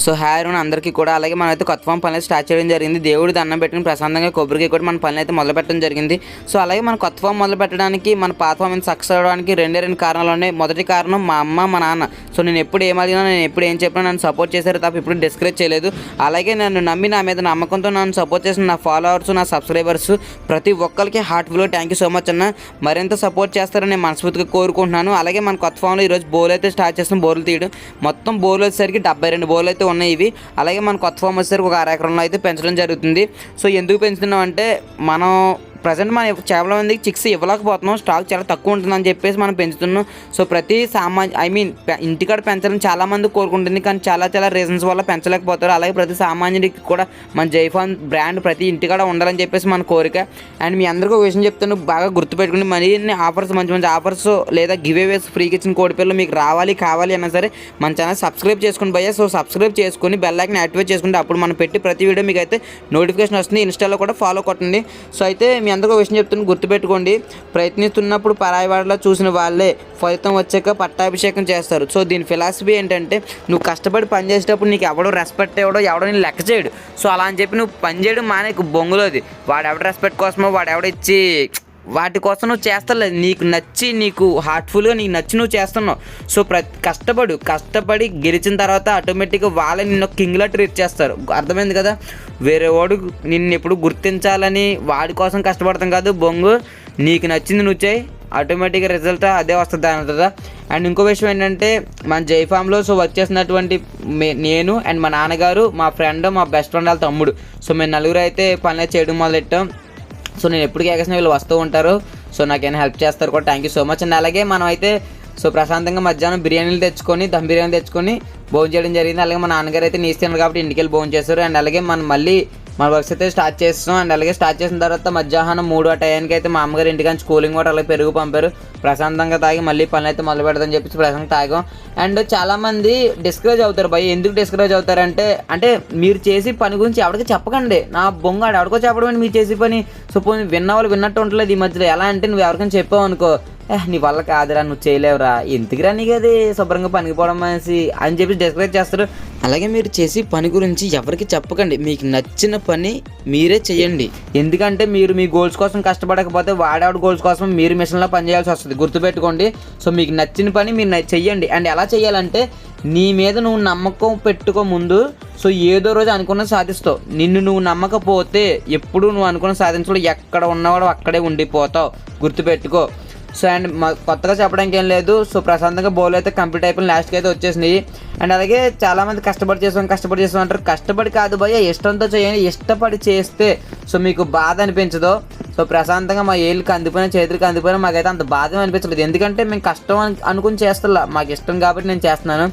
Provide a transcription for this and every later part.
So hi Arun అందరికీ కూడా అలాగే మనమైతే అయితే కొత్త ఫామ్ పని అయితే స్టార్ట్ చేయడం జరిగింది. దేవుడి దండం పెట్టుకుని ప్రశాంతంగా కొబ్బరికి కూడా మన పని అయితే మొదలు పెట్టడం జరిగింది. సో అలాగే మన కొత్త ఫామ్ మొదలు పెట్టడానికి మన పాత ఫామ్ సక్సెస్ అవ్వడానికి రెండే రెండు కారణాలు ఉన్నాయి. మొదటి కారణం మా అమ్మ మా నాన్న. సో నేను ఎప్పుడు ఏం అడిగినా నేను ఎప్పుడు ఏం చెప్పినా నన్ను సపోర్ట్ చేశారు తప్ప ఇప్పుడు డిస్కరేజ్ చేయలేదు. అలాగే నన్ను నమ్మి నా మీద నమ్మకంతో నన్ను సపోర్ట్ చేసిన నా ఫాలోవర్స్ నా సబ్స్క్రైబర్స్ ప్రతి ఒక్కరికి హార్ట్ఫుల్గా థ్యాంక్ యూ సో మచ్ అన్న. మరింత సపోర్ట్ చేస్తారని నేను మనస్ఫూర్తిగా కోరుకుంటున్నాను. అలాగే మన కొత్త ఫామ్లో ఈరోజు బోల్ అయితే స్టార్ట్ చేస్తాం. బోర్లు తీయడం. మొత్తం బోర్లు వచ్చేసరికి డెబ్బై రెండు బోర్లు అయితే ఉన్నాయి ఇవి. అలాగే మన కొత్త ఫామ్ వచ్చేసరికి ఒక అర ఎకరంలో అయితే పెంచడం జరుగుతుంది. సో ఎందుకు పెంచుతున్నాం అంటే మనం ప్రజెంట్ మనం చాలా మందికి చిక్స్ ఇవ్వలేకపోతున్నాం స్టాక్ చాలా తక్కువ ఉంటుందని చెప్పేసి మనం పెంచుతున్నాం. సో ప్రతి సామాన్ ఐ మీన్ ఇంటికాడ పెంచాలని చాలామంది కోరుకుంటుంది కానీ చాలా చాలా రీజన్స్ వల్ల పెంచలేకపోతారు. అలాగే ప్రతి సామాన్యుడికి కూడా మన జైఫాన్ బ్రాండ్ ప్రతి ఇంటికాడ ఉండాలని చెప్పేసి మన కోరిక. అండ్ మీ అందరికీ ఒక విషయం చెప్తాను బాగా గుర్తుపెట్టుకుని మరిన్ని ఆఫర్స్ మంచి మంచి ఆఫర్స్ లేదా గివ్ అవేస్ ఫ్రీకి ఇచ్చిన కోడి పిల్లలు మీకు రావాలి కావాలి అన్నా సరే మన ఛానల్ సబ్స్క్రైబ్ చేసుకుని పోయా సో సబ్స్క్రైబ్ చేసుకుని బెల్ ఐకన్ యాక్టివేట్ చేసుకుంటే అప్పుడు మనం పెట్టి ప్రతి వీడియో మీకు అయితే నోటిఫికేషన్ వస్తుంది. ఇన్స్టాలో కూడా ఫాలో కొట్టండి. సో అయితే మీ ఎందుకో విషయం చెప్తున్నా గుర్తుపెట్టుకోండి. ప్రయత్నిస్తున్నప్పుడు పరాయివాడలో చూసిన వాళ్ళే ఫలితం వచ్చాక పట్టాభిషేకం చేస్తారు. సో దీని ఫిలాసఫీ ఏంటంటే నువ్వు కష్టపడి పని చేసేటప్పుడు నీకు ఎవడో రెస్పెక్ట్ ఇవ్వడో ఎవడో నేను లెక్క చేయడు. సో అలా అని చెప్పి నువ్వు పని చేయడం మానే బొంగులోది. వాడు ఎవడ రెస్పెక్ట్ కోసమో వాడు ఎవడ ఇచ్చి వాటి కోసం నువ్వు చేస్తలేదు నీకు నచ్చి నీకు హార్ట్ఫుల్గా నీకు నచ్చి నువ్వు చేస్తున్నావు. సో ప్రతి కష్టపడు. కష్టపడి గెలిచిన తర్వాత ఆటోమేటిక్గా వాళ్ళే నిన్ను కింగ్లా ట్రీట్ చేస్తారు. అర్థమైంది కదా? వేరే వాడు నిన్ను ఎప్పుడు గుర్తించాలని వాడి కోసం కష్టపడతాం కాదు బొంగు. నీకు నచ్చింది నువ్వు చేయి. ఆటోమేటిక్గా రిజల్ట్ అదే వస్తుంది దాని అండ్ ఇంకో విషయం ఏంటంటే మన జై ఫామ్లో సో వచ్చేసినటువంటి మే- నేను అండ్ మా నాన్నగారు మా ఫ్రెండ్ మా బెస్ట్ ఫ్రెండ్ వాళ్ళ తమ్ముడు. సో మేము నలుగురు అయితే పనులు చేయడం మొదలెట్టాం. సో నేను ఎప్పుడు కేకేసిన వీళ్ళు వస్తూ ఉంటారు. సో నాకేమైనా హెల్ప్ చేస్తారు కూడా. Thank you so much and అలాగే మనం అయితే సో ప్రశాంతంగా మధ్యాహ్నం బిర్యానీలు తెచ్చుకొని దమ్ బిర్యానీ తెచ్చుకొని భోజనం చేయడం జరిగింది. అలాగే మా నాన్నగారు అయితే నీసి తిన్నారు కాబట్టి ఇంటికి వెళ్ళి భోజనం చేశారు. అండ్ అలాగే మనం మళ్ళీ మన వర్క్స్ అయితే స్టార్ట్ చేస్తాం అండ్ అలాగే స్టార్ట్ చేసిన తర్వాత మధ్యాహ్నం మూడు ఆ టైంకి అయితే మా అమ్మగారు ఇంటికి కూలింగ్ వాటర్ అలాగే పెరుగు పంపారు. ప్రశాంతంగా తాగి మళ్ళీ పని అయితే మొదలు పెడదని చెప్పేసి ప్రశాంతంగా తాగాం. అండ్ చాలామంది డిస్కరేజ్ అవుతారు భయ ఎందుకు డిస్కరేజ్ అవుతారంటే అంటే మీరు చేసి పని గురించి ఎవరికి చెప్పకండి. నా బొంగాడు ఎవరికో చెప్పడం మీరు చేసే పని. సో విన్న వాళ్ళు విన్నట్టు ఉండలేదు ఈ మధ్యలో. ఎలా అంటే నువ్వు ఎవరికైనా చెప్పావు అనుకో నీ వల్ల కాదురా నువ్వు చేయలేవురా. ఎందుకురా నీకు అది శుభ్రంగా పనికిపోవడం అనేసి? అని చెప్పి డిస్కరేజ్ చేస్తారు. అలాగే మీరు చేసి పని గురించి ఎవరికి చెప్పకండి. మీకు నచ్చిన పని మీరే చేయండి. ఎందుకంటే మీరు మీ గోల్స్ కోసం కష్టపడకపోతే వాడేవాడి గోల్స్ కోసం మీరు మిషన్లో పని చేయాల్సి వస్తుంది. గుర్తుపెట్టుకోండి. సో మీకు నచ్చిన పని మీరు చెయ్యండి అండ్ ఎలా చేయాలంటే నీ మీద నువ్వు నమ్మకం పెట్టుకో ముందు. సో ఏదో రోజు అనుకున్న సాధిస్తావు. నిన్ను నువ్వు నమ్మకపోతే ఎప్పుడు నువ్వు అనుకున్న సాధించడం ఎక్కడ ఉన్నవాడు అక్కడే ఉండిపోతావు. గుర్తుపెట్టుకో. సో అండ్ కొత్తగా చెప్పడానికి ఏం లేదు. సో ప్రశాంతంగా బౌల్ అయితే కంప్లీట్ అయిపోయిన లాస్ట్కి అయితే వచ్చేసినాయి. అండ్ అలాగే చాలామంది కష్టపడి చేసాం కష్టపడి చేసాం అంటారు. కష్టపడి కాదు భయ్య ఇష్టంతో చేయండి. ఇష్టపడి చేస్తే సో మీకు బాధ అనిపించదు. సో ప్రశాంతంగా మా ఏళ్ళకి అందిపోయిన చేతులకి అందిపోయినా మాకైతే అంత బాధ అనిపించలేదు. ఎందుకంటే మేము కష్టం అని అనుకుని చేస్తున్నా మాకు ఇష్టం కాబట్టి నేను చేస్తున్నాను.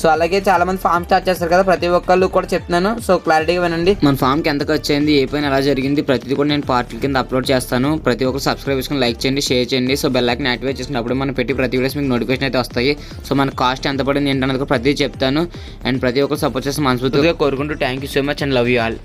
సో అలాగే చాలా మంది ఫామ్ స్టార్ట్ చేస్తారు కదా ప్రతి ఒక్కళ్ళు కూడా చెప్తున్నాను. సో క్లారిటీగా వినండి. మన ఫామ్కి ఎంత ఖర్చు అయింది ఏ పైన ఎలా జరిగింది ప్రతిదీ కూడా నేను పార్టీల కింద అప్లోడ్ చేస్తాను. ప్రతి ఒక్కరు సబ్స్క్రైబ్ చేసుకుని లైక్ చేయండి షేర్ చేయండి. సో బెల్ ఐకన్ యాక్టివేట్ చేసినప్పుడు మనం పెట్టి ప్రతి వీడియోస్ మీకు నోటిఫికేషన్ అయితే వస్తాయి. సో మన కాస్ట్ ఎంత పడింది ఏంటన్నది కూడా ప్రతిదీ చెప్తాను. అండ్ ప్రతి ఒక్కరు సపోర్ట్ చేస్తే మనస్ఫూర్తిగా కోరుకుంటూ thank you so much and love you all